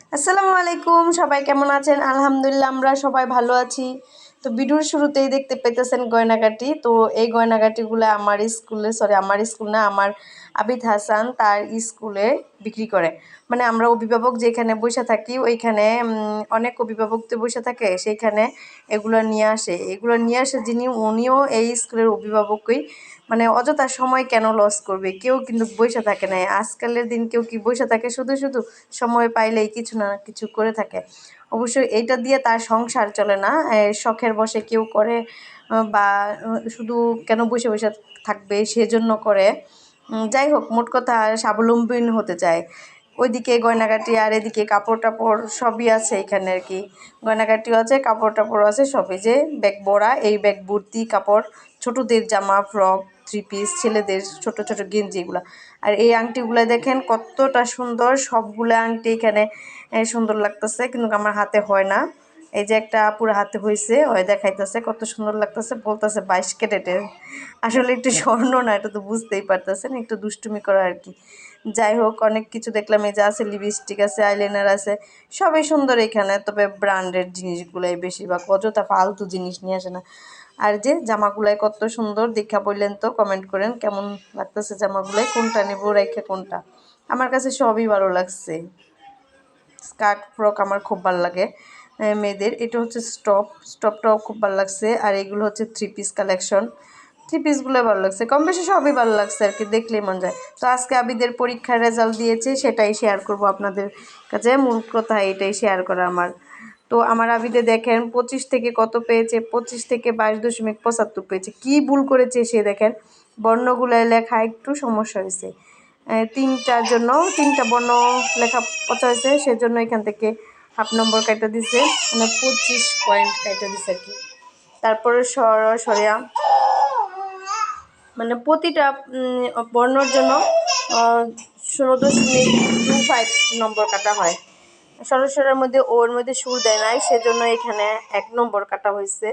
আসসালামু আলাইকুম, সবাই কেমন আছেন? আলহামদুলিল্লাহ, আমরা সবাই ভালো আছি। তো ভিডিওর শুরুতেই দেখতে পেতেছেন গয়নাগাটি। তো এই গয়নাগাটিগুলো আমার স্কুলে সরি আমার স্কুল না, আমার আবিদ হাসান তার স্কুলে বিক্রি করে। মানে আমরা অভিভাবক যেখানে বসে থাকি, ওইখানে অনেক অভিভাবক তো বসে থাকে, সেইখানে এগুলো নিয়ে আসে। এগুলো নিয়ে আসে যিনি, উনিও এই স্কুলের অভিভাবকই। মানে অযথা সময় কেন লস করবে? কেউ কিন্তু বসে থাকে না। আজকালের দিন কেউ কি বসে থাকে? শুধু শুধু সময় পাইলেই কিছু না কিছু করে থাকে। অবশ্যই এইটা দিয়ে তার সংসার চলে না। শখের বসে কেউ করে, বা শুধু কেন বসে বসে থাকবে সেজন্য করে। যাই হোক, মোট কথা স্বাবলম্বী হতে চায়। ওইদিকে গয়নাগাটি আর এদিকে কাপড় টাপড় সবই আছে এখানে আর কি। গয়নাগাটিও আছে কাপড় টাপড় আছে, সবই যে ব্যাগ বড়া, এই ব্যাগ ভর্তি কাপড়, ছোটদের জামা, ফ্রক থ্রি পিস ছেলেদের ছোট ছোট গেঞ্জি এগুলো। আর এই আংটিগুলো দেখেন কতটা সুন্দর, সবগুলো আংটি এখানে সুন্দর লাগতেছে, কিন্তু আমার হাতে হয় না। এই যে একটা পুরো হাতে হয়েছে ওই দেখাইতেছে কত সুন্দর লাগতেছে বলতেছে বাইশ ক্যারেটের আসলে একটু স্বর্ণ না এটা তো বুঝতেই পারতেছেন একটু দুষ্টুমি করা আর কি। যাই হোক অনেক কিছু দেখলাম এই যে আছে লিপস্টিক আছে আইলাইনার আছে সবই সুন্দর এখানে তবে ব্র্যান্ডের জিনিসগুলাই বেশিরভাগ অযথা ফালতু জিনিস নিয়ে আসে না। আর যে জামাগুলাই কত সুন্দর দেখা বললেন তো কমেন্ট করেন কেমন লাগতেছে জামাগুলাই কোনটা নেব রেখে কোনটা? আমার কাছে সবই ভালো লাগছে। স্কার্ট ফ্রক আমার খুব ভালো লাগে। মেয়েদের। এটা হচ্ছে স্টপ, স্টপটাও খুব ভালো লাগছে। আর এগুলো হচ্ছে থ্রি পিস কালেকশন থ্রি পিসগুলো ভালো লাগছে। কম বেশি সবই ভালো লাগছে আর কি, দেখলেই মন যায়। তো আজকে আবিদের পরীক্ষার রেজাল্ট দিয়েছে, সেটাই শেয়ার করব আপনাদের কাছে। মূল কথা এটাই শেয়ার করা আমার। তো আমার আবিদে দেখেন, পঁচিশ থেকে কত পেয়েছে? পঁচিশ থেকে বাইশ দশমিক পঁচাত্তর পেয়েছে। কী ভুল করেছে সে দেখেন? বর্ণগুলায় লেখা একটু সমস্যা হয়েছে। তিনটার জন্য, তিনটা বর্ণ লেখা পচা হয়েছে, সেজন্য এখান থেকে হাফ নম্বর কাইটা দিছে মানে পঁচিশ পয়েন্ট কাইটা দিছে আর কি। তারপরে সর সরিয়া মানে প্রতিটা বর্ণর জন্য শূন্য দশমিক টু ফাইভ নম্বর কাটা হয়। সরস্বরের মধ্যে ওর মধ্যে সুর দেয় নাই, সেজন্য এখানে এক নম্বর কাটা হয়েছে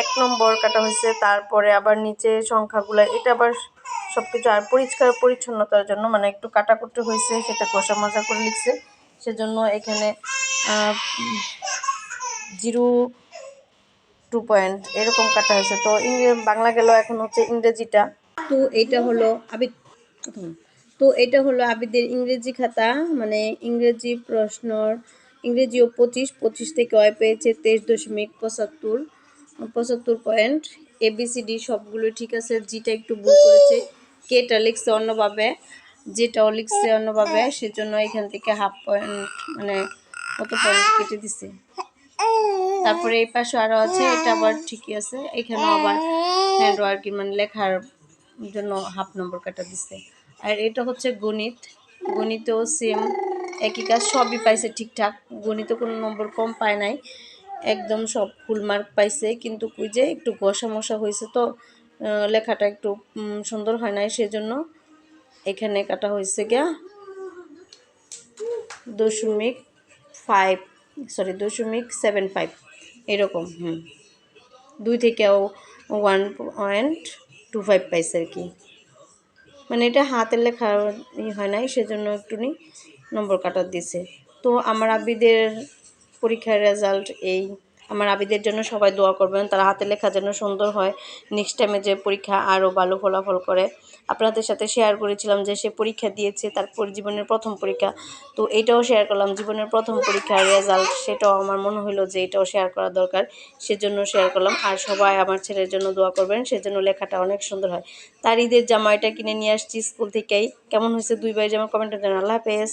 এক নম্বর কাটা হয়েছে তারপরে আবার নিচে সংখ্যাগুলো, এটা আবার সব কিছু আর পরিষ্কার পরিচ্ছন্নতার জন্য মানে একটু কাটাকুটি হয়েছে সেটা কষা মজা করে লিখছে। সেজন্য এখানে জিরো টু পয়েন্ট এরকম কাটা হয়েছে। তো ইংরেজি বাংলা গেল এখন হচ্ছে ইংরেজিটা। তো এইটা হলো আবিদ তো এটা হলো আবিদের ইংরেজি খাতা মানে ইংরেজি প্রশ্নর ইংরেজিও পঁচিশ পঁচিশ থেকে অয় পেয়েছে তেইশ দশমিক পঁচাত্তর পঁচাত্তর পয়েন্ট। এবিসিডি সবগুলো ঠিক আছে জিটা একটু ভুল করেছে কেটা লিখছে অন্যভাবে। যেটাও লিখছে অন্যভাবে, সেজন্য এখান থেকে হাফ পয়েন্ট মানে কত পয়েন্ট কেটে দিছে। তারপরে এই পাশে আরও আছে, এটা আবার ঠিকই আছে। এখানেও আবার হ্যান্ড ওয়ার্কিং মানে লেখার জন্য হাফ নম্বর কাটা দিছে। আর এটা হচ্ছে গণিত। গণিতেও সেম একই কাজ সবই পাইছে ঠিকঠাক। গণিতে কোনো নম্বর কম পায় নাই। একদম সব ফুল মার্ক পাইছে। কিন্তু ওই যে একটু ঘষা মশা হয়েছে তো লেখাটা একটু সুন্দর হয় নাই সেজন্য। এখানে কাটা হয়েছে গিয়া দশমিক ফাইভ সরি দশমিক সেভেন ফাইভ এরকম, হুম। দুই থেকেও ওয়ান পয়েন্ট টু ফাইভ পাইছে আর কি। মানে এটা হাতের লেখা হয় নাই, সেজন্য একটুনি নম্বর কাটার দিছে। তো আমার আবিদের পরীক্ষার রেজাল্ট এই আমার আবিদের জন্য সবাই দোয়া করবেন, তার হাতের লেখা যেন সুন্দর হয়। নেক্সট টাইমে যে পরীক্ষা আরও ভালো ফলাফল করে। আপনাদের সাথে শেয়ার করেছিলাম যে সে পরীক্ষা দিয়েছে তারপর জীবনের প্রথম পরীক্ষা। তো এটাও শেয়ার করলাম, জীবনের প্রথম পরীক্ষার রেজাল্ট সেটাও আমার মনে হলো যে এটাও শেয়ার করা দরকার। সেজন্য শেয়ার করলাম। আর সবাই আমার ছেলের জন্য দোয়া করবেন, সেজন্য লেখাটা অনেক সুন্দর হয়। তার ঈদের জামাইটা কিনে নিয়ে আসছি স্কুল থেকেই। কেমন হয়েছে দুই ভাই জামা? কমেন্টে জানান। আল্লাহ হাফেজ।